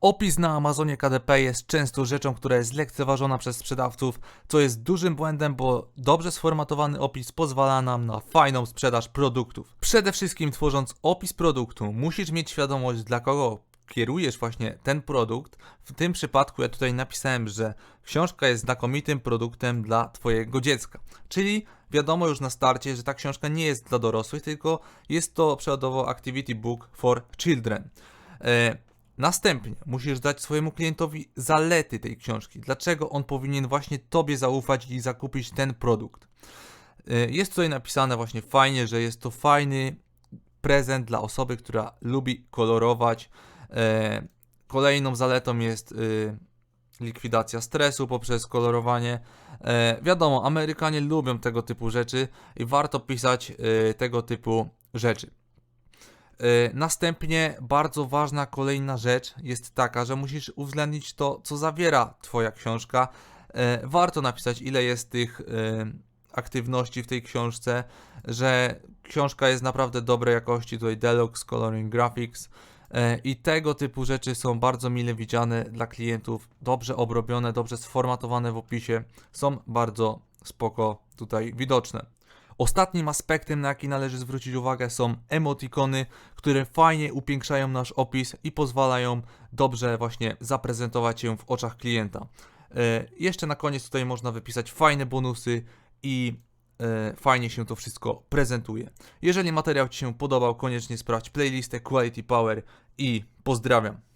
Opis na Amazonie KDP jest często rzeczą, która jest lekceważona przez sprzedawców, co jest dużym błędem, bo dobrze sformatowany opis pozwala nam na fajną sprzedaż produktów. Przede wszystkim tworząc opis produktu, musisz mieć świadomość, dla kogo kierujesz właśnie ten produkt. W tym przypadku ja tutaj napisałem, że książka jest znakomitym produktem dla Twojego dziecka. Czyli wiadomo już na starcie, że ta książka nie jest dla dorosłych, tylko jest to przykładowo Activity Book for Children. Następnie musisz dać swojemu klientowi zalety tej książki. Dlaczego on powinien właśnie Tobie zaufać i zakupić ten produkt. Y, Jest tutaj napisane właśnie fajnie, że jest to fajny prezent dla osoby, która lubi kolorować. E, Kolejną zaletą jest y, likwidacja stresu poprzez kolorowanie. Wiadomo, Amerykanie lubią tego typu rzeczy i warto pisać y, tego typu rzeczy. E, Następnie bardzo ważna kolejna rzecz jest taka, że musisz uwzględnić to, co zawiera Twoja książka. E, Warto napisać, ile jest tych e, aktywności w tej książce, że książka jest naprawdę dobrej jakości, tutaj Deluxe Coloring Graphics i tego typu rzeczy są bardzo mile widziane dla klientów, dobrze obrobione, dobrze sformatowane w opisie, są bardzo spoko tutaj widoczne. Ostatnim aspektem, na jaki należy zwrócić uwagę, są emotikony, które fajnie upiększają nasz opis i pozwalają dobrze właśnie zaprezentować się w oczach klienta. E, jeszcze na koniec tutaj można wypisać fajne bonusy i e, fajnie się to wszystko prezentuje. Jeżeli materiał Ci się podobał, koniecznie sprawdź playlistę Quality Power i pozdrawiam.